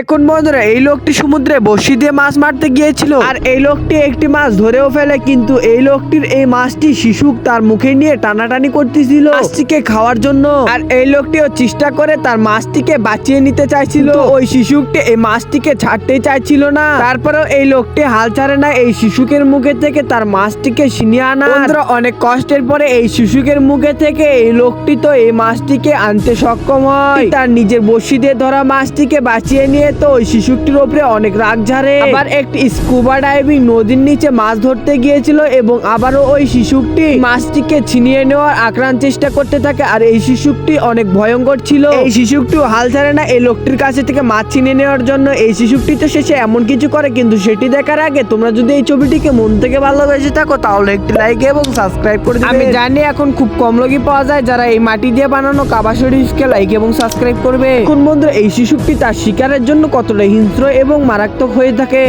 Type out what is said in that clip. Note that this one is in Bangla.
এখন বন্ধুরা, এই লোকটি সমুদ্রে বসি দিয়ে মাছ মারতে গিয়েছিল। আর এই লোকটি একটি মাছ ধরেও ফেলে, কিন্তু এই লোকটির এই মাছটি শিশুক তার মুখে নিয়ে টানাটানি করতেছিল। মাছটিকে খাওয়ার জন্য। আর এই লোকটিও চেষ্টা করে তার মাছটিকে বাঁচিয়ে নিতে চাইছিল। ওই শিশুকটি এই মাছটিকে ছাড়তে চাইছিল না। তারপরেও এই লোকটি হাল ছাড়ে না, এই শিশুকের মুখে থেকে তার মাছটিকে ছিনিয়ে আনা। অনেক কষ্টের পরে এই শিশুকের মুখে থেকে এই লোকটি তো এই মাছটিকে আনতে সক্ষম হয়। তার নিজের বসি দিয়ে ধরা মাছটিকে বাঁচিয়ে নিয়ে তো ওই শিশুটির ওপরে অনেক রাগ ঝাড়ে। আবার একটি স্কুবা ডাইভিং নদীর নিচে মাছ ধরতে গিয়েছিল এবং আবারও ওই শিশুটি মাছটিকে ছিনিয়ে নেওয়ার আক্রান্ত চেষ্টা করতে থাকে আর এই শিশুটি অনেক ভয়ঙ্কর ছিল। এই শিশুটিও হাল ছাড়ে না এই লোকটির কাছে থেকে মাছ ছিনিয়ে নেওয়ার জন্য এই শিশুটি তো শেষে এমন কিছু করে কিন্তু সেটি দেখার আগে তোমরা যদি এই ছবিটিকে মন থেকে ভালোবেসে থাকো তাহলে একটি লাইক এবং সাবস্ক্রাইব করে আমি জানি এখন খুব কম লোকই পাওয়া যায় যারা এই মাটি দিয়ে বানানো কাবা শরীফকে লাইক এবং সাবস্ক্রাইব করবে। এখন বন্ধু এই শিশুটি তার শিকারের জন্য কতটা হিংস্র এবং মারাত্মক হয়ে থাকে।